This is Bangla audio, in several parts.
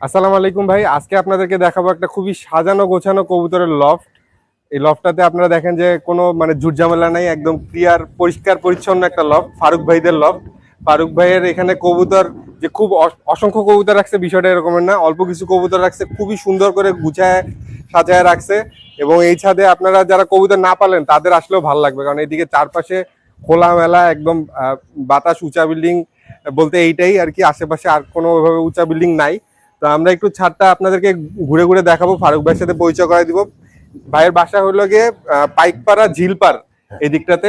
আসসালামু আলাইকুম ভাই। আজকে আপনাদেরকে দেখাবো একটা খুবই সাজানো গোছানো কবুতরের লফট এই লফটাতে আপনারা দেখেন যে কোনো মানে ঝুটঝামেলা নাই, একদম ক্লিয়ার পরিষ্কার, পরিচ্ছন্ন একটা লফট ফারুক ভাইদের লফট ফারুক ভাইয়ের এখানে কবুতর যে খুব অস- অসংখ্য কবুতর রাখছে, বিষয়টা এরকমের না। অল্প কিছু কবুতর রাখছে, খুবই সুন্দর করে গুছায়, সাজায় রাখছে। এবং এই ছাদে আপনারা যারা কবুতর না পালেন, তাদের আসলেও ভালো লাগবে। কারণ এইদিকে চারপাশে খোলামেলা, একদম বাতাস, উঁচা বিল্ডিং বলতে এইটাই আর কি। আশেপাশে আর কোনো ওইভাবে উঁচা বিল্ডিং নাই। তো আমরা একটু ছাদটা আপনাদেরকে ঘুরে ঘুরে দেখাবো ফারুক ভাইয়ের সাথে পরিচয় করে দিব। ভাইয়ের বাসা হলো গিয়ে পাইকপাড়া ঝিলপার এই দিকটাতে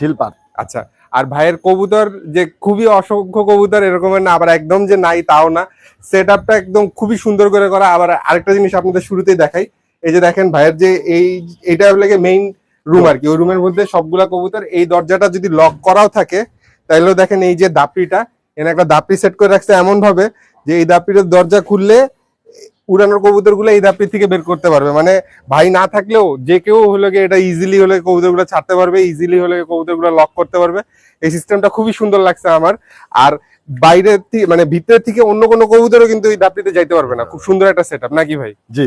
ঝিলপার আচ্ছা আর ভাইয়ের কবুতর যে খুবই অসংখ্য কবুতর এরকমের না আবার একদম যে নাই তাও না। সেট আপটা একদম খুবই সুন্দর করে করা। আবার আরেকটা জিনিস আপনাদের শুরুতেই দেখাই। এই যে দেখেন ভাইয়ের যে এই এটা হলো মেইন রুম আর কি। ওই রুমের মধ্যে সবগুলা কবুতর এই দরজাটা যদি লক করাও থাকে তাহলেও দেখেন এই যে দাপড়িটা এখানে একটা দাপড়ি সেট করে রাখছে এমন ভাবে যে এই দাপড়ির দরজা খুললে উড়ানোর কবুতরগুলো এই দাপড়ি থেকে বের করতে পারবে। মানে ভাই না থাকলেও যে কেউ হলো গিয়ে এটা ইজিলি হলে কবুতরগুলো ছাড়তে পারবে ইজিলি হলে কবুতরগুলো লক করতে পারবে। এই সিস্টেমটা খুবই সুন্দর লাগছে আমার। আর বাইরের থেকে মানে ভিতরের থেকে অন্য কোনো কবুতরও কিন্তু এই দাপড়িতে যাইতে পারবে না। খুব সুন্দর একটা সেট আপ নাকি ভাই? জি।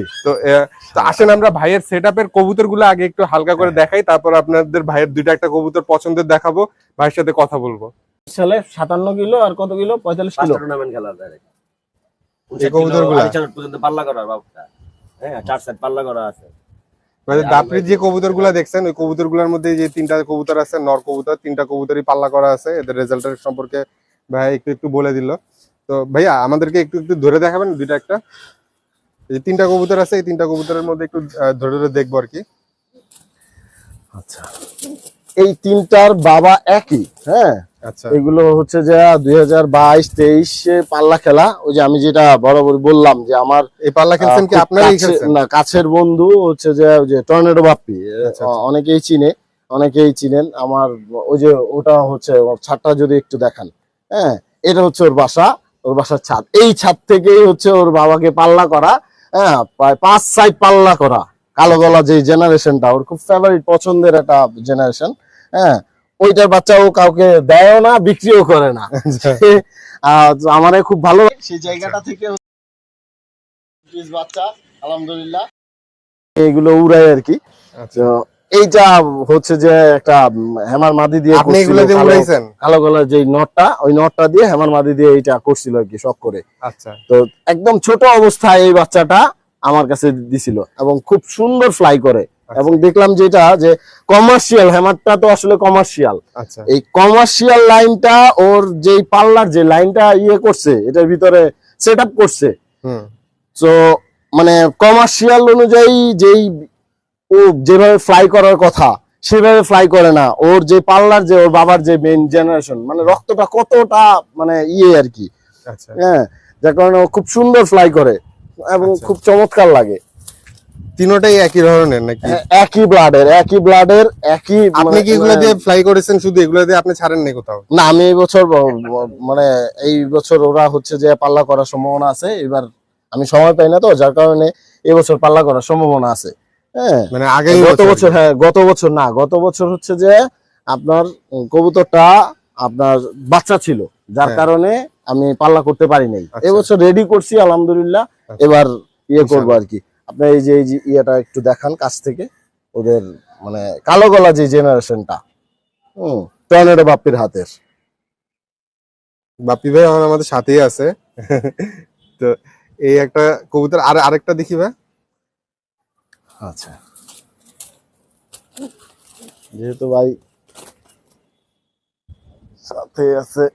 তো আসেন আমরা ভাইয়ের সেট আপের কবুতরগুলো আগে একটু হালকা করে দেখাই তারপর আপনাদের ভাইয়ের দুইটা একটা কবুতর পছন্দের দেখাবো। ভাইয়ের সাথে কথা বলব। সালে সাতান্ন কিলো আর কত কিলো? পঁয়তাল্লিশ কিলো। খেলা। এই কবুতরগুলা? পর্যন্ত পাল্লা করা বাবুটা। হ্যাঁ চার সাইড পাল্লা করা আছে। মানে দাপড়ির যে দেখছেন ওই কবুতরগুলার মধ্যে যে তিনটা কবুতর আছে নর কবুতর তিনটা কবুতরই পাল্লা করা আছে। এদের রেজাল্টের সম্পর্কে ভাই একটু একটু বলে দিল। তো ভাইয়া আমাদেরকে একটু একটু ধরে দেখাবেন দুইটা একটা? এই তিনটা কবুতর আছে এই তিনটা কবুতরের মধ্যে একটু ধরে ধরে দেখব আর কি। আচ্ছা। এই তিনটার বাবা একই হ্যাঁ? এগুলো হচ্ছে যে দুই হাজার বাইশ তেইশে পাল্লা খেলা। ওই যে আমি যেটা বরাবর বললাম যে আমার এই পাল্লা খেলছেন কি খেলছেন? না কাছের বন্ধু হচ্ছে যে ওই যে টর্নেডো বাপ্পি। আচ্ছা, অনেকেই চিনে অনেকেই চিনেন। আমার ওই যে ওটা হচ্ছে ছাদটা যদি একটু দেখান। হ্যাঁ এটা হচ্ছে ওর বাসা ওর বাসার ছাদ। এই ছাদ থেকেই হচ্ছে ওর বাবাকে পাল্লা করা হ্যাঁ প্রায় পাঁচ সাইড পাল্লা করা। কালো গলা যে জেনারেশনটা ওর খুব ফেভারিট পছন্দের একটা জেনারেশন হ্যাঁ ওইটার বাচ্চা ও কাউকে দেয়ও না বিক্রিও করে না। আমারে খুব ভালো সেই জায়গাটা থেকে বাচ্চা আলহামদুলিল্লাহ। এগুলো উড়াই আর কি। আচ্ছা। এইটা হচ্ছে যে একটা মাদি দিয়ে আপনি এগুলো দিয়ে কালো- উড়াইছেন? কালো গলার যে নটটা ওই নটটা দিয়ে মাদি দিয়ে এইটা করছিল আর কি শখ করে। আচ্ছা। তো একদম ছোট অবস্থায় এই বাচ্চাটা আমার কাছে দিছিল এবং খুব সুন্দর ফ্লাই করে। এবং দেখলাম যেটা যে কমার্শিয়াল হ্যামারটা তো আসলে কমার্শিয়াল আচ্ছা। এই কমার্শিয়াল লাইনটা ওর যে পাল্লার যে লাইনটা ইয়ে করছে এটার ভিতরে সেট আপ করছে তো মানে কমার্শিয়াল অনুযায়ী যেই ও যেভাবে ফ্লাই করার কথা সেভাবে ফ্লাই করে না। ওর যে পাল্লার যে ওর বাবার যে মেইন জেনারেশন মানে রক্তটা কতটা মানে ইয়ে আর কি। আচ্ছা। হ্যাঁ যার কারণে ও খুব সুন্দর ফ্লাই করে এবং আচ্ছা। খুব চমৎকার লাগে। তিনোটাই একই ধরনের নাকি? একই ব্লাডের একই ব্লাডের একই আপনি মানে- কি এগুলো দিয়ে ফ্লাই করেছেন শুধু? এগুলো দিয়ে আপনি ছাড়েন নাই কোথাও? না আমি এই বছর মানে এই বছর ওরা হচ্ছে যে পাল্লা করার সম্ভাবনা আছে। এবার আমি সময় পাই না তো যার কারণে এবছর পাল্লা করার সম্ভাবনা আছে। হ্যাঁ। মানে আগে গত বছর। হ্যাঁ গত বছর না গত বছর হচ্ছে যে আপনার কবুতরটা আপনার বাচ্চা ছিল যার হ্যাঁ। কারণে আমি পাল্লা করতে পারি নাই। আচ্ছা। এবছর রেডি করছি আলহামদুলিল্লাহ। আচ্ছা। এবার ইয়ে করব আর কি। আপনার এই যে এই যে ইয়েটা একটু দেখান কাছ থেকে। ওদের মানে কালো গলা যে জেনারেশনটা হম টর্নেডো বাপ্পির হাতের। বাপি ভাই এখন আমাদের সাথেই আছে। তো এই একটা কবুতর আর আরেকটা দেখি ভাই। আচ্ছা। যেহেতু ভাই সাথে আছে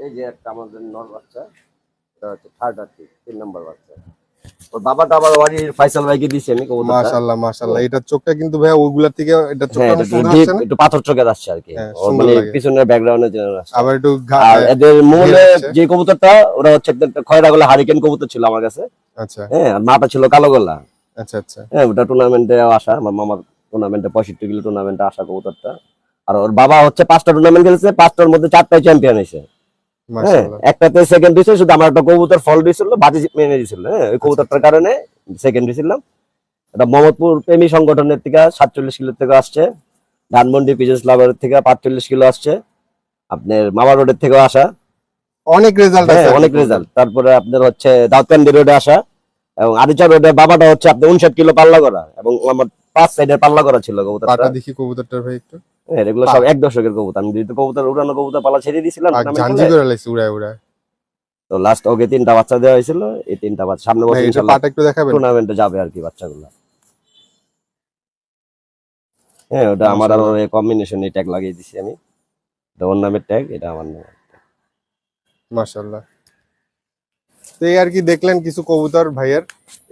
এই যে একটা আমাদের নর বাচ্চা এটা হচ্ছে থার্ড আর কি তিন নম্বর বাচ্চা। ওর বাবাটা আবার বাড়ির ফাইসাল ভাইকে দিয়েছি আমি কবুতরটা? মাশাআল্লাহ মাশাআল্লাহ এটা চোখটা কিন্তু ভাই ওইগুলা থেকে এটা চোখটা হ্যাঁ অনেক সুন্দর আসছে না? একটু পাথর চোখে আসছে আর কি। হ্যাঁ, মানে পিছনের ব্যাকগ্রাউন্ডের জন্য আসছে। আবার একটু আর এদের মূলে যে কবুতরটা ওরা হচ্ছে একটা খয়রা গলা হারিকেন কবুতর ছিল আমার কাছে। আচ্ছা। হ্যাঁ আর মাটা ছিল কালো গলা। আচ্ছা আচ্ছা। হ্যাঁ ওটা টুর্নামেন্টে আসা আমার মামার টুর্নামেন্টে পঁয়ষট্টি কিলো টুর্নামেন্টে আসা কবুতরটা। আর ওর বাবা হচ্ছে পাঁচটা টুর্নামেন্ট খেলেছে পাঁচটার মধ্যে চারটায় চ্যাম্পিয়ন হয়েছে। হ্যাঁ একটাতে সেকেন্ড দিয়েছে শুধু আমার একটা কবুতর ফল দিয়েছিল বাজি মেনে দিয়েছিল হ্যাঁ ওই কবুতরটার কারণে সেকেন্ড দিয়েছিলাম এটা মোহাম্মদপুর প্রেমী সংগঠনের থেকে সাতচল্লিশ কিলো থেকে আসছে ধানমন্ডি পিজেস লাভারের থেকে পাঁচচল্লিশ কিলো আসছে আপনার মামা রোডের থেকেও আসা। অনেক রেজাল্ট হ্যাঁ আছে। অনেক রেজাল্ট তারপরে আপনার হচ্ছে দাউদকান্দি রোডে আসা এবং আরিচা রোডে বাবাটা হচ্ছে আপনার উনষাট কিলো পাল্লা করা এবং আমার পাঁচ সাইডের পাল্লা করা ছিল কবুতরটা। দেখি কবুতরটার ভাই একটু। হ্যাঁ এগুলো সব এক দশকের কবুতর। আমি যেহেতু কবুতর উড়ানো কবুতর পালা ছেড়ে দিয়েছিলাম tournament করে লাইছে উড়ায় উড়ায়। তো লাস্ট ওকে তিনটা বাচ্চা দেওয়া হয়েছিল এই তিনটা বাচ্চা সামনে বছর এটা ইনশাল্লাহ পাটা একটু দেখাবেন। টুর্নামেন্টে যাবে আর কি বাচ্চাগুলো। হ্যাঁ ওটা আমার আর কম্বিনেশন এই ট্যাগ লাগিয়ে দিছি আমি। এটা ওর নামের ট্যাগ এটা আমার নাম মাশাল্লাহ তো এই আর কি দেখলেন কিছু কবুতর ভাইয়ের?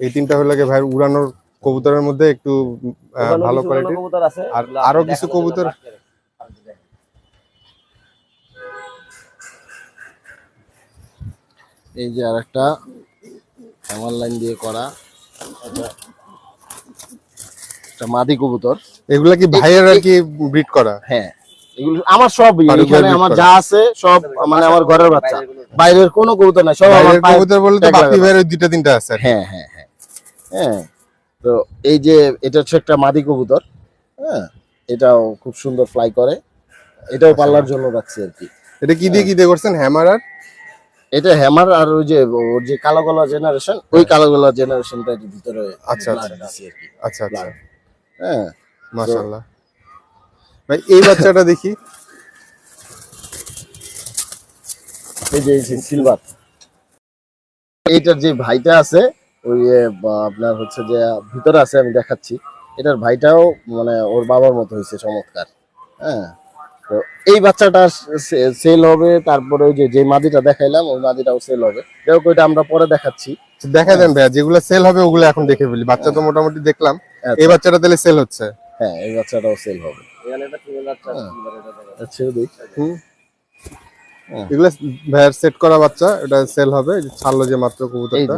এই তিনটা হলো ভাইয়ের উড়ানোর কবুতরের মধ্যে একটু ভালো আছে। আর আরও কিছু কবুতর? এই যে আরেকটা হ্যামার লাইন দিয়ে করা। মাদি কবুতর। এগুলা কি ভাইয়ের আর কি ব্রিড করা? হ্যাঁ এগুলো আমার সব এখানে আমার যা আছে সব মানে আমার ঘরের বাচ্চা। বাইরের কোনো কবুতর নাই সব আমার কবুতর বলে তো tag বাপি লাগানো। ভাইয়ের দুইটা তিনটা আছে হ্যাঁ হ্যাঁ হ্যাঁ। হ্যাঁ। তো এই যে এটা হচ্ছে একটা মাদি কবুতর হ্যাঁ এটাও খুব সুন্দর ফ্লাই করে। এটাও পাল্লার জন্য রাখছি আর কি। এটা কি দিয়ে কি দিয়ে করছেন? হ্যামার আর? এটা হ্যামার আর ওই যে ওর যে কালো গলা জেনারেশন ওই কালো গলা জেনারেশনটা এর ভিতরে আচ্ছা, আচ্ছা। আচ্ছা আচ্ছা। হ্যাঁ মাশাআল্লাহ। ভাই এই বাচ্চাটা দেখি। এই যে সিলভার এইটার যে ভাইটা আছে ওই আপনার হচ্ছে যে ভিতরে আছে আমি দেখাচ্ছি। এটার ভাইটাও মানে ওর বাবার মতো হয়েছে চমৎকার। হ্যাঁ? তো এই বাচ্চাটা সেল হবে তারপরে ওই যে যে মাদিটা দেখাইলাম ওই মাদিটাও সেল হবে। যাই হোক ওইটা আমরা পরে দেখাচ্ছি। দেখা দেন ভাইয়া যেগুলো সেল হবে ওগুলো এখন দেখে ফেলি। বাচ্চা তো মোটামুটি দেখলাম। আচ্ছা, এই বাচ্চাটা তাহলে সেল হচ্ছে। হ্যাঁ এই বাচ্চাটাও সেল হবে। হ্যাঁ। আচ্ছা হ্যাঁ। এগুলো ভাইয়ার সেট করা বাচ্চা এটা সেল হবে। ছাড়লো যে মাত্র কবুতরটা।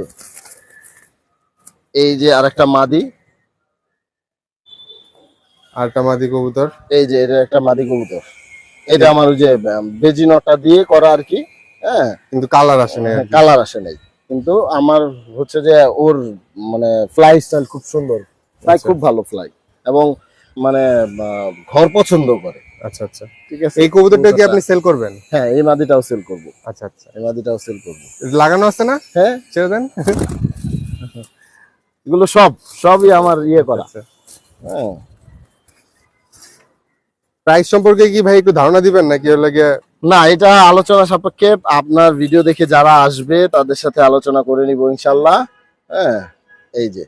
এই যে আরেকটা মাদি। আর একটা মাদি কবুতর। এই যে এটা একটা মাদি কবুতর। এটা আমার ওই যে বেজিনটা দিয়ে করা আর কি হ্যাঁ। কিন্তু কালার আসে না কালার আসে নাই। কিন্তু আমার হচ্ছে যে ওর মানে ফ্লাই স্টাইল খুব সুন্দর। ফ্লাই আচ্ছা। খুব ভালো ফ্লাই এবং মানে ঘর পছন্দ করে। আচ্ছা আচ্ছা। ঠিক আছে? এই কবুতরটা কি আপনি সেল করবেন? হ্যাঁ এই মাদিটাও সেল করব। আচ্ছা আচ্ছা। এই মাদিটাও সেল করব। লাগানো আছে না? হ্যাঁ। ছেড়ে দেন। এগুলো সব সবই আমার ইয়ে করা। আচ্ছা। হ্যাঁ। প্রাইস সম্পর্কে কি ভাই একটু ধারণা দিবেন নাকি হলো গিয়ে না এটা আলোচনা সাপেক্ষে আপনার ভিডিও দেখে যারা আসবে তাদের সাথে আলোচনা করে নিব ইনশাল্লাহ। হ্যাঁ এই যে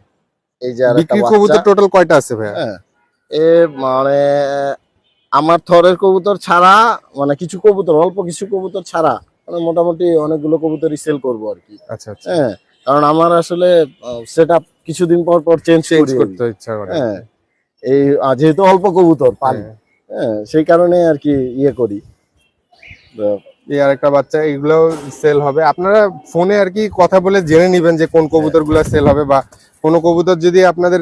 এই যে বিক্রির কবুতর টোটাল কয়টা আছে ভাইয়া? হ্যাঁ এ মানে আমার থরের কবুতর ছাড়া মানে কিছু কবুতর অল্প কিছু কবুতর ছাড়া মানে মোটামুটি অনেকগুলো কবুতরই সেল করব আর কি। আচ্ছা আচ্ছা। হ্যাঁ কারণ আমার আসলে সেট আপ কিছুদিন পর পর চেঞ্জ করতে ইচ্ছা করে। হ্যাঁ এই যেহেতু অল্প কবুতর পালি। হ্যাঁ। হ্যাঁ সেই কারণে আর কি ইয়ে করি। এই আরেকটা বাচ্চা এগুলো সেল হবে। আপনারা ফোনে আর কি কথা বলে জেনে নেবেন যে কোন কবুতরগুলো সেল হবে বা কোনো কবুতর যদি আপনাদের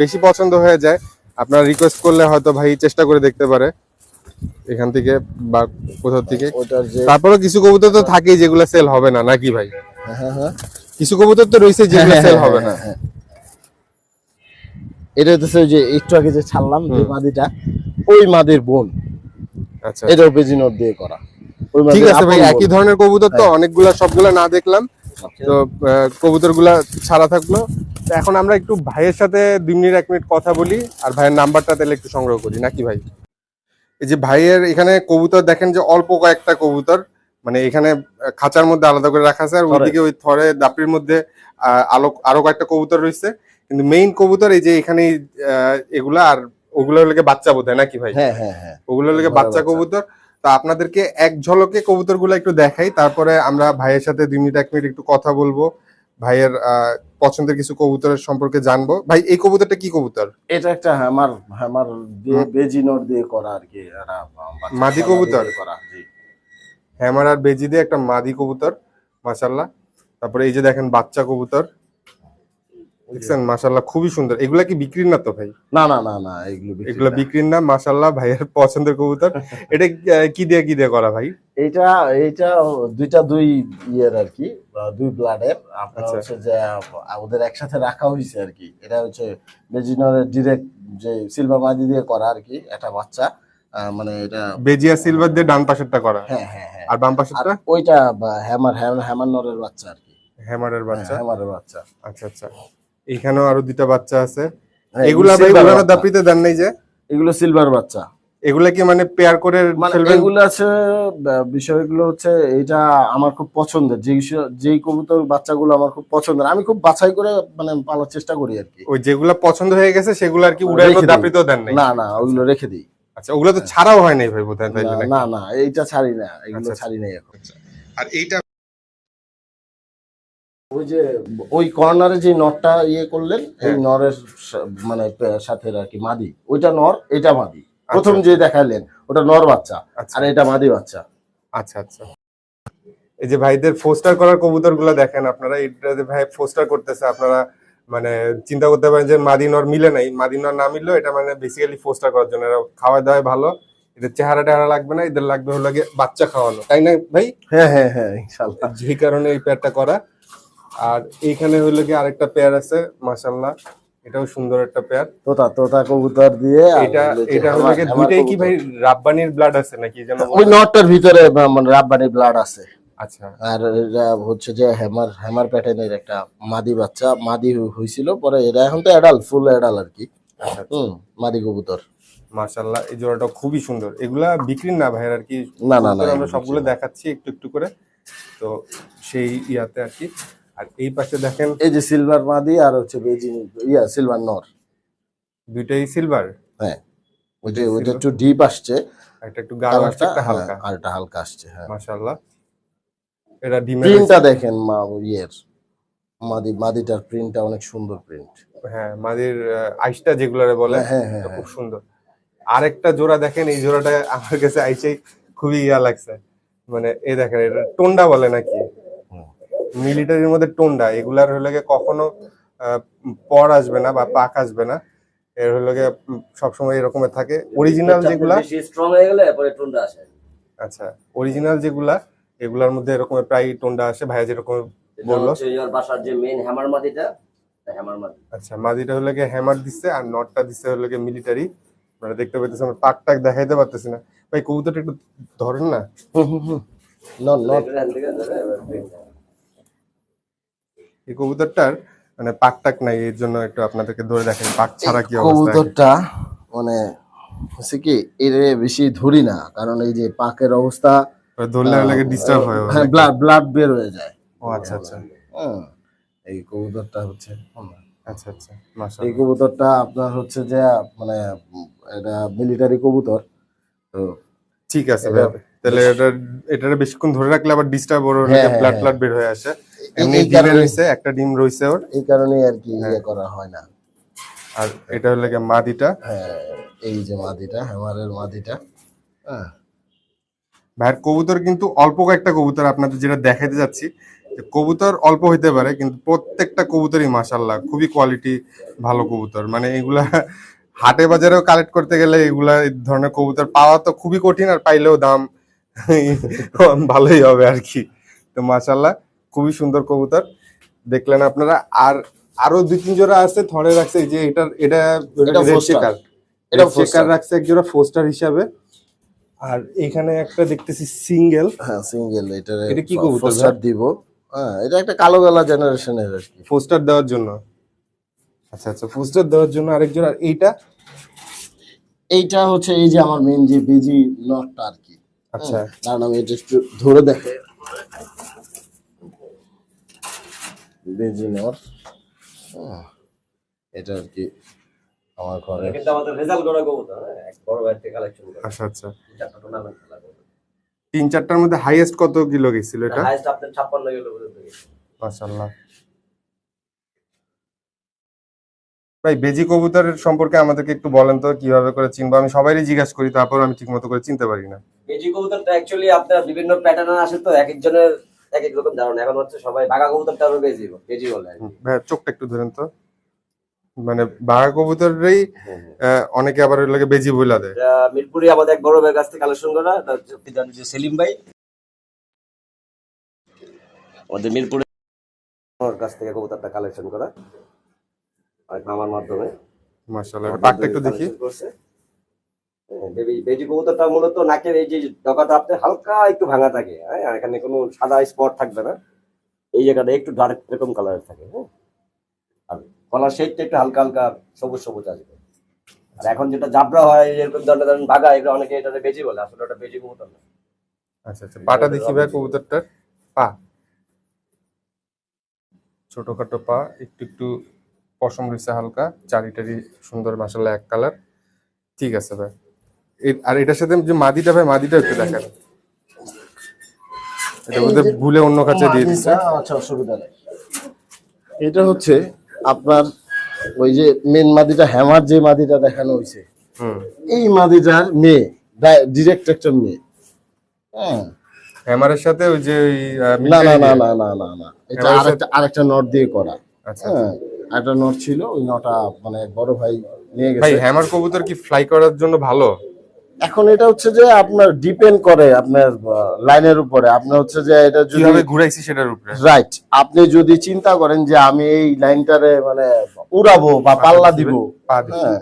বেশি পছন্দ হয়ে যায় আপনারা রিকোয়েস্ট করলে হয়তো ভাই চেষ্টা করে দেখতে পারে। এখান থেকে বা কোথাও থেকে। তারপরে কিছু কবুতর তো থাকেই যেগুলো সেল হবে না নাকি ভাই? হ্যাঁ হ্যাঁ কিছু কবুতর তো রয়েছে যেগুলো সেল হবে না। হ্যাঁ, হ্যাঁ। এটা হচ্ছে যে একটু আগে যে ছাড়লাম যে মাদিটা ওই মাদির বোন। আচ্ছা। এটাও বেজিনোর দিয়ে করা। ঠিক আছে ভাই একই ধরনের কবুতর তো হ্যাঁ। অনেকগুলা সবগুলা না দেখলাম। তো কবুতরগুলা ছাড়া থাকল। তো এখন আমরা একটু ভাইয়ের সাথে দুই মিনিট এক মিনিট কথা বলি আর ভাইয়ের নাম্বারটা তাহলে একটু সংগ্রহ করি। নাকি ভাই? এই যে ভাইয়ের এখানে কবুতর দেখেন যে অল্প কয়েকটা কবুতর মানে এখানে খাঁচার মধ্যে আলাদা করে রাখা আছে। আর। ওইদিকে ওই থরে দাপড়ির মধ্যে আহ, আলো আরও কয়েকটা কবুতর রয়েছে। কিন্তু মেইন কবুতর এই যে এখানে এগুলা আর ওগুলো লেগে বাচ্চা বোধ হয় নাকি ভাই? হ্যাঁ হ্যাঁ হ্যাঁ। ওগুলো লেগে বাচ্চা। কবুতর। তো আপনাদেরকে এক ঝলকে কবুতরগুলো একটু দেখাই তারপরে আমরা ভাইয়ের সাথে দুই মিনিট এক মিনিট একটু কথা বলব ভাইয়ের আহ, পছন্দের কিছু কবুতরের সম্পর্কে জানব। ভাই এই কবুতরটা কি কবুতর? এটা একটা হ্যামার হ্যামার দিয়ে বেজিনোর দিয়ে করা আর কি মাদি কবুতর? দিয়ে করা জি। হ্যামার আর বেজি দিয়ে একটা মাদি কবুতর মাশাল্লাহ তারপরে এই যে দেখেন বাচ্চা কবুতর। দেখছেন? মাশাল্লাহ খুবই সুন্দর। এগুলা কি বিক্রির না তো ভাই? না না না না এগুলো এগুলো। বিক্রির না মাশাল্লাহ ভাইয়ের পছন্দের কবুতর। এটা কি দিয়ে কি দিয়ে করা ভাই? এইটা এইটা দুইটা দুই ইয়ের আর কি দুই ব্লাডের আপনার আচ্ছা। হচ্ছে যে ওদের একসাথে রাখা হয়েছে আর কি। এটা হচ্ছে বেজিনরের ডিরেক্ট যে সিলভার মাদি দিয়ে করা আর কি একটা বাচ্চা। মানে এটা বেজিয়া সিলভার দিয়ে ডান পাশেরটা করা? হ্যাঁ হ্যাঁ হ্যাঁ। আর বাম পাশেরটা? ওইটা হ্যামার হ্যামার নরের বাচ্চা আর কি। হ্যামারের বাচ্চা? হ্যামারের বাচ্চা। আচ্ছা আচ্ছা। এখানেও আরও দুইটা বাচ্চা আছে। হ্যাঁ, এগুলা ভাই silver দাপিতে দেন নাই যে? এগুলো সিলভার বাচ্চা। এগুলা কি মানে পেয়ার করে মানে এগুলো আছে বিষয়গুলো হচ্ছে এটা আমার খুব পছন্দের। যে যেই কবুতর বাচ্চাগুলো আমার খুব পছন্দের আমি খুব বাছাই করে মানে পালার চেষ্টা করি আর কি। ওই যেগুলা পছন্দ হয়ে গেছে সেগুলো আর কি উড়াই। দাপিতেও দেন নাই? না না ওইগুলো রেখে দিই। আচ্ছা ওগুলো তো ছাড়াও হয় নাই ভাই বোধহয় না, না এইটা ছাড়ি না এগুলো আচ্ছা, ছাড়ি নাই এখন। আর এইটা ওই যে ওই কর্নারে যে নরটা ইয়ে করলেন এই হ্যাঁ। নরের মানে সাথে আর কি মাদি। ওইটা নর এটা মাদি। প্রথম যে দেখাইলেন ওটা নর বাচ্চা আচ্ছা। আর এটা মাদি বাচ্চা। আচ্ছা আচ্ছা। এই যে ভাইদের ফোস্টার করার কবুতরগুলা দেখেন আপনারা এটা যে ভাই ফোস্টার করতেছে আপনারা মানে চিন্তা করতে পারেন যে মাদিনর মিলে নাই। মাদিনর না মিললেও এটা মানে বেসিক্যালি ফোস্টার করার জন্য। এরা খাওয়া দাওয়া ভালো এদের চেহারা টেহারা লাগবে না এদের লাগবে হলো বাচ্চা খাওয়ানো। তাই না ভাই? হ্যাঁ হ্যাঁ হ্যাঁ ইনশাল্লাহ। যেই কারণে এই পেয়ারটা করা। আর এইখানে হইল কি আরেকটা পেয়ার আছে মাশাল্লাহ এটাও সুন্দর একটা পেয়ার তোতা তোতা কবুতর দিয়ে এটা এটা হলো হেমার দুইটাই কি ভাই রাব্বানির ব্লাড আছে নাকি যেন ওই নটটার ভিতরে মানে রাব্বানি ব্লাড আছে। আচ্ছা। আর হচ্ছে যে হ্যামার হ্যামার প্যাটার্নের একটা মাদি বাচ্চা। মাদি হইছিল পরে এটা এখন তো অ্যাডাল ফুল অ্যাডাল আর কি। আচ্ছা। হুম মাদি কবুতর। এই জোড়াটা খুবই সুন্দর। এগুলা বিক্রির না ভাই আর কি? না, না, না, আমরা সবগুলো দেখাচ্ছি একটু একটু করে। তো সেই ইয়াতে আর কি। আর এই পাশে দেখেন এই যে সিলভার মাদি আর হচ্ছে বেজিং ইয়া সিলভার নর। দুইটাই সিলভার হ্যাঁ ওই যে ওইটা একটু ডিপ আসছে। একটা একটু গাঢ় আসছে একটা হালকা। আর একটা হালকা আসছে হ্যাঁ। মাশাল্লাহ এটা ডিমের প্রিন্টটা দেখেন মা ইয়ের। মাদি মাদিটার প্রিন্টটা অনেক সুন্দর প্রিন্ট হ্যাঁ মাদির আইসটা যেগুলারে বলে হ্যাঁ হ্যাঁ হ্যাঁ খুব সুন্দর। আরেকটা জোড়া দেখেন এই জোড়াটা আমার কাছে আইসেই খুবই ইয়া লাগছে। মানে এই দেখেন এটা টোন্ডা বলে নাকি। মিলিটারির মধ্যে টোন্ডা এগুলার হলে গিয়ে কখনো পর আসবে না বা পাক আসবে না। এর হলে গিয়ে সবসময় এরকমের থাকে। অরিজিনাল যেগুলা স্ট্রং হয়ে গেলে পরে টুনটা আসে। আচ্ছা অরিজিনাল যেগুলা এগুলার মধ্যে এরকম প্রায় টোন্ডা আসে। ভাইয়া যেরকম বলল। ইয়ার বাসার যে মেইন হ্যামার মাটিটা হ্যামার আচ্ছা মাদিটা হলে গিয়ে হ্যামার দিচ্ছে আর নটটা দিচ্ছে হলে গিয়ে মিলিটারি মানে দেখতে পাইতেছি আমরা পাক টাক দেখাইতে পারতেছি না। ভাই কবুতরটা একটু ধরেন না। নট নট এখান থেকে ধরে এবার print হয়। এই কবুতরটার মানে পাক টাক নাই এর জন্য একটু আপনাদেরকে ধরে দেখেন পাক ছাড়া কি অবস্থা কবুতরটা মানে হচ্ছে কি এর বেশি ধরি না কারণ এই যে পাকের অবস্থা ধরলে হলে ডিস্টার্ব হয় হ্যাঁ ব্লাড ব্লাড বের হয়ে যায়। ও আচ্ছা আচ্ছা। হ্যাঁ, এই কবুতরটা হচ্ছে আচ্ছা আচ্ছা মাশাআল্লাহ। এই কবুতরটা আপনার হচ্ছে যে মানে এটা মিলিটারি কবুতর তো ঠিক আছে এটা- ভাই তাহলে এটা এটারে বেশিক্ষণ ধরে রাখলে আবার ডিস্টার্ব ওর হ্যাঁ, ব্লাড হ্যাঁ। ব্লাড বের হয়ে আসে। এমনি ডিমে কারণে- রইছে একটা ডিম রইছে ওর। এই কারণেই আর কি হ্যাঁ। ইয়ে করা হয় না। আর এটা হলে মাদিটা। হ্যাঁ এই যে মাদিটা হ্যামারের মাদিটা। হ্যাঁ। ভাইয়ের কবুতর কিন্তু অল্প কয়েকটা কবুতর আপনাদের যেটা দেখাইতে যাচ্ছি কবুতর অল্প হইতে পারে কিন্তু প্রত্যেকটা কবুতরই মাসাল্লাহ খুবই কোয়ালিটি ভালো কবুতর। মানে এগুলা হাটে বাজারেও কালেক্ট করতে গেলে এগুলা ধরনের কবুতর পাওয়া তো খুবই কঠিন আর পাইলেও দাম ভালোই হবে আর কি। তো মাসাল্লাহ খুবই সুন্দর কবুতর। দেখলেন আপনারা। আর আরও দুই তিন জোড়া আছে থরে রাখছে যে এটার এটা এটা রেড এটা এটা চেকার রাখছে এক জোড়া ফোস্টার হিসাবে। আর এখানে একটা দেখতেছি সিঙ্গেল হ্যাঁ সিঙ্গেল এটার এটা কি কবুতর ফোস্টার দিব। হ্যাঁ এটা একটা কালো বেলা জেনারেশনের আর কি। ফোস্টার দেওয়ার জন্য। আচ্ছা আচ্ছা ফোস্টার দেওয়ার জন্য আরেক জোড়া। আর এইটা? এইটা হচ্ছে এই যে আমার মেন যে বিজি নটটা আর কি। আচ্ছা। কারণ আমি এটা একটু ধরে দেখে। বেজি হ্যাঁ, এটা আর কি আমার ঘরে। কিন্তু আমাদের রেজাল্ট করা কবুতর হ্যাঁ, এক বড় ভাই থেকে কালেকশন করা। আচ্ছা আচ্ছা। চারটা টুর্নামেন্ট খেলা কবুতর তিন চারটার মধ্যে হাইয়েস্ট কত কিলো গেছিল এটা? আপনার ছাপ্পান্ন কিলো পর্যন্ত গেছে। মাশাআল্লাহ। ভাই বেজি কবুতরের সম্পর্কে আমাদেরকে একটু বলেন তো কীভাবে করে চিনবো? আমি সবাইরই জিজ্ঞাসা করি তারপর আমি ঠিক মতো করে চিনতে পারি না। বেজি কবুতরটা অ্যাকচুয়ালি আপনার বিভিন্ন প্যাটার্ন আসে তো এক একজনের এক এক রকম ধারণা। এখন হচ্ছে সবাই বাঘা কবুতরটা আরও বেজি বেজি বলে ভাই চোখটা একটু ধরেন তো। মানে বাঘা কবুতরেরই অনেকে আবার লাগে বেজি বইলা দেয়। মিরপুরে আমাদের এক বড় ভাইয়ের কাছ থেকে কালেকশন করা যে সেলিম ভাই। আমাদের মিরপুরে আমার কাছ থেকে কবুতরটা কালেকশন করা আমার মাধ্যমে। মাশাআল্লাহ পাকটা একটু দেখি। Collection বেবি- বেজি কবুতরটা মূলত নাকের এই যে ডগাটা আপনার হালকা একটু ভাঙা থাকে হ্যাঁ এখানে কোনো সাদা স্পট থাকবে না। এই জায়গাটা একটু ডার্ক এরকম কালারের থাকে হ্যাঁ। আর কলার শেডটা একটু হালকা হালকা সবুজ সবুজ আসবে। আর এখন যেটা জাবরা হয় এরকম ধরনের ধরেন বাঘা এগুলো অনেকে এটা বেজি বলে আসলে ওটা বেজি কবুতর না। আচ্ছা আচ্ছা পাটা দেখি ভাই কবুতরটার। পা। ছোটখাটো পা একটু একটু পশম রয়েছে হালকা চারিটারি সুন্দর মাসাল্লাহ এক কালার ঠিক আছে ভাই। আর এটার সাথে যে মাদিটা ভাই মাদিটা একটু দেখান। এটা বোধহয় ভুলে অন্য কাছে দিয়ে দিচ্ছে আচ্ছা অসুবিধা নেই। এটা হচ্ছে আপনার ওই যে মেন মাদিটা হ্যামার যে মাদিটা দেখানো হয়েছে। হুম। এই মাদিটার মেয়ে ডিরেক্ট একটা মেয়ে। হ্যাঁ। হ্যামারের সাথে ওই যে ওই না না না না না না না। এটা আরেকটা আরেকটা নট দিয়ে করা। আচ্ছা হ্যাঁ। একটা নট ছিল ওই নটা মানে বড় ভাই নিয়ে গেছে। ভাই হ্যামার কবুতর কি ফ্লাই করার জন্য ভালো? এখন এটা হচ্ছে যে আপনার ডিপেন্ড করে আপনার লাইনের উপরে। আপনার হচ্ছে যে এটা যদি ঘুরাইছি সেটার উপরে? রাইট আপনি যদি চিন্তা করেন যে আমি এই লাইনটারে মানে উড়াবো বা পাল্লা দিব হ্যাঁ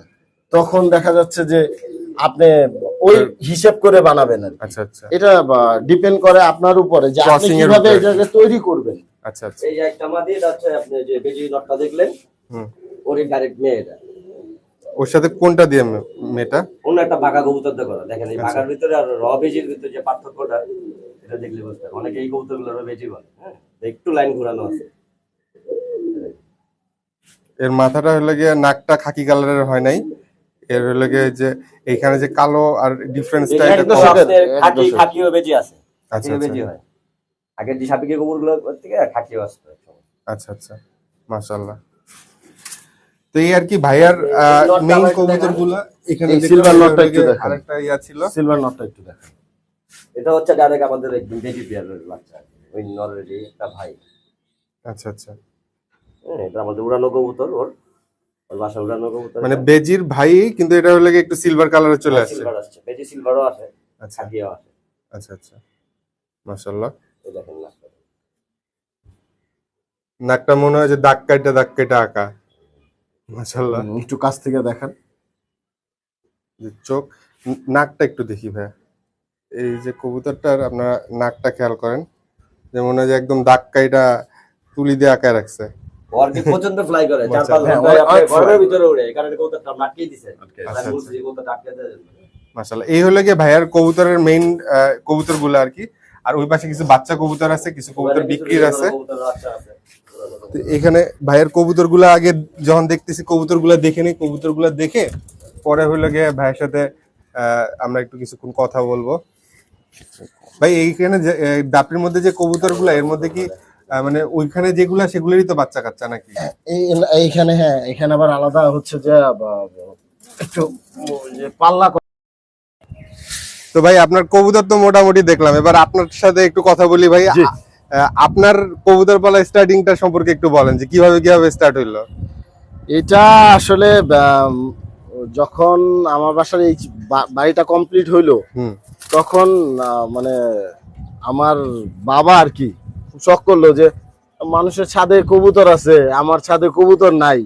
তখন দেখা যাচ্ছে যে আপনি ওই হিসেব করে বানাবেন আর আচ্ছা আচ্ছা। এটা ডিপেন্ড করে আপনার উপরে যে আপনি কীভাবে এটাকে তৈরি করবেন। আচ্ছা আচ্ছা। এই যে একটা মাদি হচ্ছে আপনি যে বেজি নটটা দেখলেন হুম। ওরই ডাইরেক্ট মেয়ে এটা। ওর সাথে কোনটা দিয়ে মে- মেয়েটা? অন্য একটা বাঘা কবুতর দিয়ে করা। দেখেন এই আচ্ছা। বাঘার ভিতরে আর র বেজির ভিতরে যে পার্থক্যটা এটা দেখলে বুঝতে পারবেন। অনেকে এই কবুতরগুলো বেজি বলে হ্যাঁ? একটু লাইন ঘোরানো আছে। এর মাথাটা হলো গিয়ে নাকটা খাকি কালারের হয় নাই। এর হলো গিয়ে যে এইখানে যে কালো আর ডিফারেন্সটা এটা খাকি খাকিও বেজি আছে। আচ্ছা খাকিও আচ্ছা। বেজি হয়। আগের যে সাপিকে কবুর থেকে খাকিও আসতো। আচ্ছা আচ্ছা। মাশাআল্লাহ। তো এই আর কি ভাইয়ার মেইন ভাই কবুতরগুলা এখানে নটটা একটু দেখান। আরেকটা ইয়া ছিল। সিলভার নটটা একটু দেখেন। এটা হচ্ছে ডাইরেক্ট আমাদের একদম পেয়ারের বাচ্চা ওই নরের একটা ভাই। আচ্ছা আচ্ছা। হ্যাঁ, এটা আমাদের উড়ানো কবুতর ওর। ওর বাসা উড়ানো কবুতর। মানে বেজির ভাই কিন্তু এটা হলো একটু সিলভার কালারে চলে আসছে। সিলভার আসছে। বেজি সিলভারও আসে আচ্ছা। আসে। আচ্ছা আচ্ছা। মাশাআল্লাহ। এই দেখেন নাকটা মনে হয় যে দাগ কাটা দাগ কাটা আঁকা। মাশাআল্লাহ। একটু কাছ থেকে দেখান। যে চোখ নাকটা একটু দেখি ভাই এই যে কবুতরটার আপনারা নাকটা খেয়াল করেন যে মনে হয় যে একদম দাগ কাইটা তুলি দিয়ে আঁকায় রাখছে। ওর পর্যন্ত ফ্লাই করে চার আচ্ছা, পাঁচ হ্যাঁ, ঘরের ভিতরে উড়ে এই কবুতরটা আটকেই দিছে। আমি বলছি যে কবুতরটা আটকে দেয় মাশাআল্লাহ। এই হলো গিয়ে ভাইয়ার কবুতরের মেইন কবুতরগুলো আর কি। আর ওই পাশে কিছু বাচ্চা কবুতর আছে কিছু কবুতর বিক্রির আছে। তো এখানে ভাইয়ের কবুতরগুলো আগে যখন দেখতেছি কবুতরগুলো দেখে নিই কবুতরগুলো দেখে পরে হলো গিয়ে ভাইয়ের সাথে আহ, আমরা একটু কিছুক্ষণ কথা বলব। ভাই এইখানে ডাপটির মধ্যে যে কবুতরগুলো এর মধ্যে কি আহ, মানে ওইখানে যেগুলা সেগুলোরই তো বাচ্চা কাচ্চা নাকি? এই- এইখানে হ্যাঁ এখানে আবার আলাদা হচ্ছে যে একটু পাল্লা তো ভাই আপনার কবুতর তো মোটামুটি দেখলাম। এবার আপনার সাথে একটু কথা বলি ভাই। আপনার কবুতর পালা স্টার্টিংটা সম্পর্কে একটু বলেন যে কীভাবে কীভাবে স্টার্ট হইল? এটা আসলে যখন আমার বাসার এই বাড়িটা কমপ্লিট হইল তখন মানে আমার বাবা আর কি শখ করল যে মানুষের ছাদে কবুতর আছে আমার ছাদে কবুতর নাই।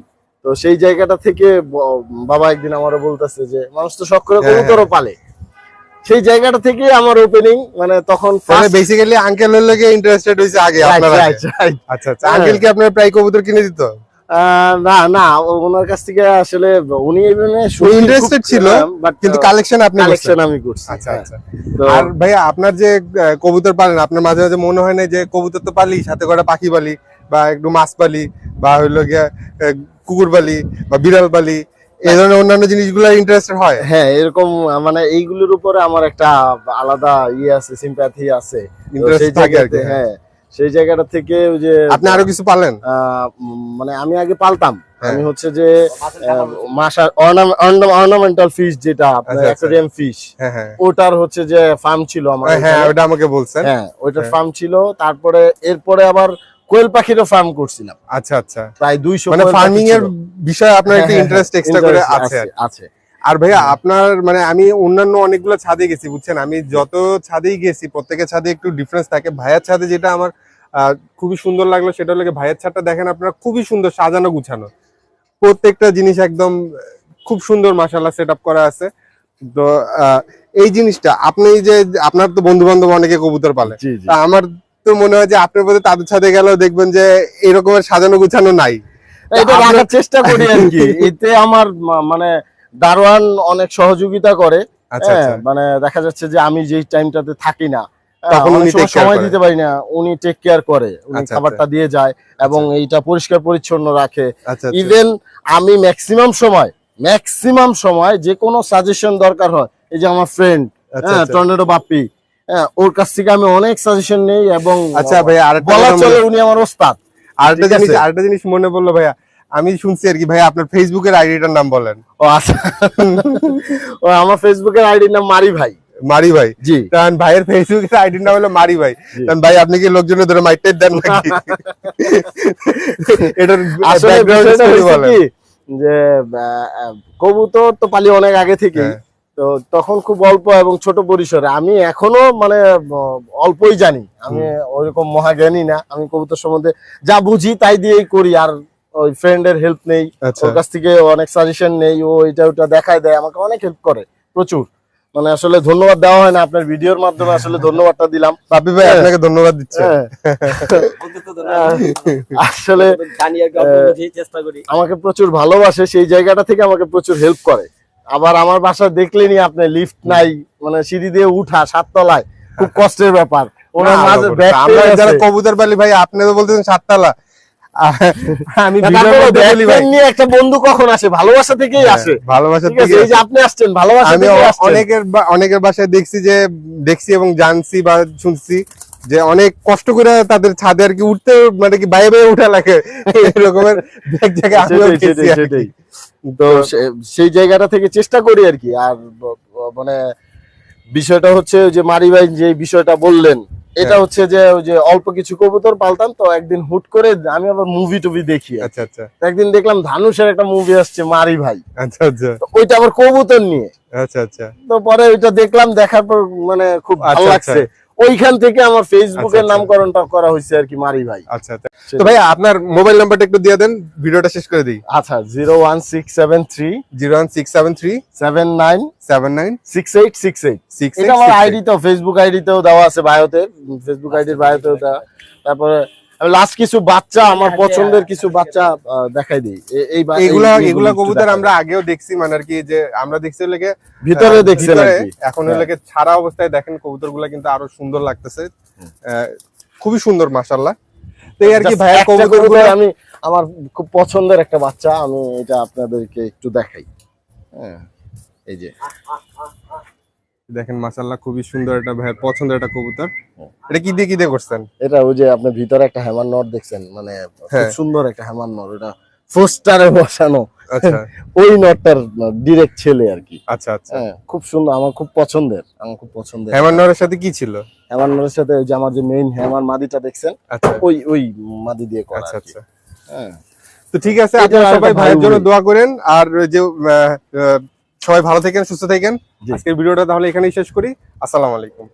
তো সেই জায়গাটা থেকে বাবা একদিন আমারও বলতেছে যে মানুষ তো শখ করে হ্যাঁ, কবুতরও পালে। সেই জায়গাটা থেকে আমার ওপেনিং মানে তখন বেসিক্যালি আঙ্কেল হলে ইন্টারেস্টেড হইছে আগে আপনার. আচ্ছা আচ্ছা। আঙ্কেল কি আপনার প্রায় কবুতর কিনে দিত না না ওনার কাছ থেকে আসলে উনি উনি interested ছিল, বাট কিন্তু কালেকশন আপনি কালেকশন আমি করছি আচ্ছা হ্যাঁ। আচ্ছা আর ভাইয়া আপনার যে কবুতর পালেন আপনার মাঝে মাঝে মনে হয় না যে কবুতর তো পালি সাথে করে পাখি পালি বা একটু মাছ পালি বা হইল গিয়া কুকুর পালি বা বিড়াল পালি এই ধরনের অন্যান্য জিনিসগুলো ইন্টারেস্টেড হয়? হ্যাঁ এরকম মানে এইগুলোর উপরে আমার একটা আলাদা ইয়ে আছে সিম্প্যাথি আছে। ইন্টারেস্ট থাকে আর কি হ্যাঁ। সেই জায়গাটা থেকে ওই যে আপনি আরও কিছু পালেন? মানে আমি আগে পালতাম। হ্যাঁ। আমি হচ্ছে যে মাসা অর্নামেন্টাল ফিশ যেটা আপনার আচ্ছা, আচ্ছা। অ্যাকোয়ারিয়াম ফিশ হ্যাঁ হ্যাঁ। ওটার হচ্ছে যে ফার্ম ছিল আমার হ্যাঁ, হ্যাঁ ওটা আমাকে বলছেন। হ্যাঁ ওইটার হ্যাঁ। ফার্ম ছিল। তারপরে এরপরে আবার কোয়েল পাখিরও ফার্ম করছিলাম। আচ্ছা আচ্ছা। প্রায় দুইশো মানে ফার্মিং এর বিষয়ে আপনার একটা হ্যাঁ, হ্যাঁ, ইন্টারেস্ট এক্সট্রা করে আছে। আছে আর ভাইয়া আপনার মানে আমি অন্যান্য অনেকগুলো ছাদে গেছি বুঝছেন? আমি যত ছাদেই গেছি প্রত্যেকের ছাদে একটু ডিফারেন্স থাকে। ভাইয়ের ছাদে যেটা আমার খুবই সুন্দর লাগল সেটা হলো ভাইয়ের ছাদটা দেখেন আপনারা খুবই সুন্দর সাজানো গুছানো। প্রত্যেকটা জিনিস একদম খুব সুন্দর মাসাল্লাহ সেট করা আছে। তো আহ, এই জিনিসটা আপনি যে আপনার তো বন্ধু বান্ধব অনেকে কবুতর পালে। আমার তো মনে হয় যে আপনার প্রতি তাদের সাথে গেলেও দেখবেন যে এরকমের সাজানো গুছানো নাই এটা রাখার চেষ্টা করি আর কি এতে আমার মানে দারোয়ান অনেক সহযোগিতা করে আচ্ছা হ্যাঁ, আচ্ছা মানে দেখা যাচ্ছে যে আমি যেই টাইমটাতে থাকি না হ্যাঁ, তখন অনেক উনি সময়। দিতে পারি না উনি টেক কেয়ার করে উনি আচ্ছা, খাবারটা দিয়ে যায় এবং এইটা পরিষ্কার পরিচ্ছন্ন রাখে। ইভেন আমি ম্যাক্সিমাম সময় ম্যাক্সিমাম সময় যে কোনো সাজেশন দরকার হয় এই যে আমার ফ্রেন্ড। টর্নেডো বাপ্পি ওর কাছ থেকে আমি অনেক সাজেশন নেই এবং আচ্ছা ভাই আরেকটা বলা। চলে উনি আমার ওস্তাদ। আরেকটা জিনিস আরেকটা জিনিস মনে পড়ল ভাইয়া। আমি শুনছি আর কি ভাইয়া আপনার ফেসবুকের আইডিটার নাম বলেন। ও আচ্ছা। ও আমার ফেসবুকের আইডির নাম মারি ভাই। মারি ভাই? জি। কারণ ভাইয়ের ফেসবুকের আইডির নাম হলো মারি ভাই। কারণ ভাই আপনি কি লোকজনের ধরে মাইটের দেন নাকি? এটার আসলে। যে কবুতর তো পালি অনেক আগে থেকে হ্যাঁ। তো তখন খুব অল্প এবং ছোট পরিসরে। আমি এখনও মানে অল্পই জানি। আমি ওইরকম মহাজ্ঞানী না। আমি কবুতর সম্বন্ধে যা বুঝি তাই দিয়েই করি। আর ওই ফ্রেন্ডের হেল্প নেই। আচ্ছা। ওর কাছ থেকে অনেক সাজেশন নেই। ও এটা ওটা দেখায় দেয়। আমাকে অনেক হেল্প করে। প্রচুর। মানে আসলে ধন্যবাদ দেওয়া হয় না আপনার ভিডিওর মাধ্যমে। আসলে ধন্যবাদটা দিলাম। বাপি ভাই হ্যাঁ। আপনাকে ধন্যবাদ দিচ্ছে। হ্যাঁ, বলতে তো ধন্যবাদ। আসলে জানি আর কি আহ, অল্প বুঝি, চেষ্টা করি। আমাকে প্রচুর ভালোবাসে। সেই জায়গাটা থেকে আমাকে প্রচুর হেল্প করে। আবার আমার বাসা দেখলেনি আপনি লিফট নাই মানে সিঁড়ি দিয়ে উঠা সাততলায়। খুব কষ্টের ব্যাপার। ওনার মাঝে ব্যাগ আমরা যারা কবুতর পালি ভাই আপনি তো বলতেছেন সাততলা। আমি নিয়ে একটা বন্ধু কখন আসে? ভালোবাসা থেকেই হ্যাঁ, আসে। ভালোবাসা থেকে এই যে আপনি আসছেন ভালোবাসা আমি অনেকের বাসায় দেখছি যে দেখছি এবং জানছি বা শুনছি। যে অনেক কষ্ট করে তাদের ছাদে আর কি উঠতে মানে কি বাইরে বাইরে উঠা লাগে। এরকমের এক জায়গায়। তো সেই জায়গাটা থেকে চেষ্টা করি আর কি। আর মানে বিষয়টা হচ্ছে যে মারি ভাই যে বিষয়টা বললেন এটা হ্যাঁ। হচ্ছে যে ওই যে অল্প কিছু কবুতর পালতাম তো একদিন হুট করে আমি আবার মুভি টুভি দেখি আচ্ছা আচ্ছা। একদিন দেখলাম ধানুষের একটা মুভি আসছে মারি ভাই আচ্ছা। আচ্ছা ওইটা আবার কবুতর নিয়ে। আচ্ছা আচ্ছা। তো পরে ওইটা দেখলাম দেখার পর মানে খুব ভালো আচ্ছা, লাগছে। ওইখান থেকে আমার ফেসবুকের এর আচ্ছা। নামকরণটা করা হয়েছে আর কি মারি ভাই। আচ্ছা আচ্ছা। তো ভাই আপনার মোবাইল নাম্বারটা একটু দিয়ে দেন ভিডিওটা শেষ করে দিই। আচ্ছা zero one six seven three zero one six seven three seven nine seven nine six eight six eight. Six এটা আমার আইডি তো ফেসবুক আইডিতেও দেওয়া আছে বায়োতে ফেসবুক আইডির বায়োতেও দেওয়া। তারপরে লাস্ট কিছু বাচ্চা আমার পছন্দের কিছু বাচ্চা আহ, দেখাই দিই। এ- এই বা- এগুলা কবুতর আমরা আগেও দেখছি মানে আর কি যে আমরা দেখছি লেগে ভিতরে কি? এখন হ্যাঁ। হলে ছাড়া অবস্থায় দেখেন কবুতরগুলা কিন্তু আরও সুন্দর লাগতেছে। আহ, খুবই সুন্দর মাশাল্লাহ তো এই আর কি ভাইয়া কবুতর কবুতর আমি আমার খুব পছন্দের একটা বাচ্চা আমি এটা আপনাদেরকে একটু দেখাই। হ্যাঁ এই যে। দেখেন মাশাল্লাহ খুবই সুন্দর একটা ভাইয়ের পছন্দের একটা কবুতর। এটা কি দিয়ে কি দিয়ে করছেন? এটা ওই যে আপনি ভিতরে একটা হ্যামার নট দেখছেন মানে খুব হ্যাঁ। সুন্দর একটা হ্যামার নট ওটা ফোস্টারে বসানো। আচ্ছা। ওই নটটার ডিরেক্ট ছেলে আর কি। আচ্ছা আচ্ছা। হ্যাঁ খুব সুন্দর আমার খুব পছন্দের আমার খুব পছন্দের। হেমান্নরের সাথে কি ছিল? হ্যামার নটের সাথে ওই যে আমার যে মেইন হ্যামার মাদিটা দেখছেন আচ্ছা। ওই ওই মাদি দিয়ে করা আচ্ছা আচ্ছা। হ্যাঁ। তো ঠিক আছে আপনারা সবাই ভাইয়ের জন্য দোয়া করেন আর যে সবাই ভালো থাকেন সুস্থ থাকেন। আজকের ভিডিওটা তাহলে এখানেই শেষ করি। আসসালামু আলাইকুম।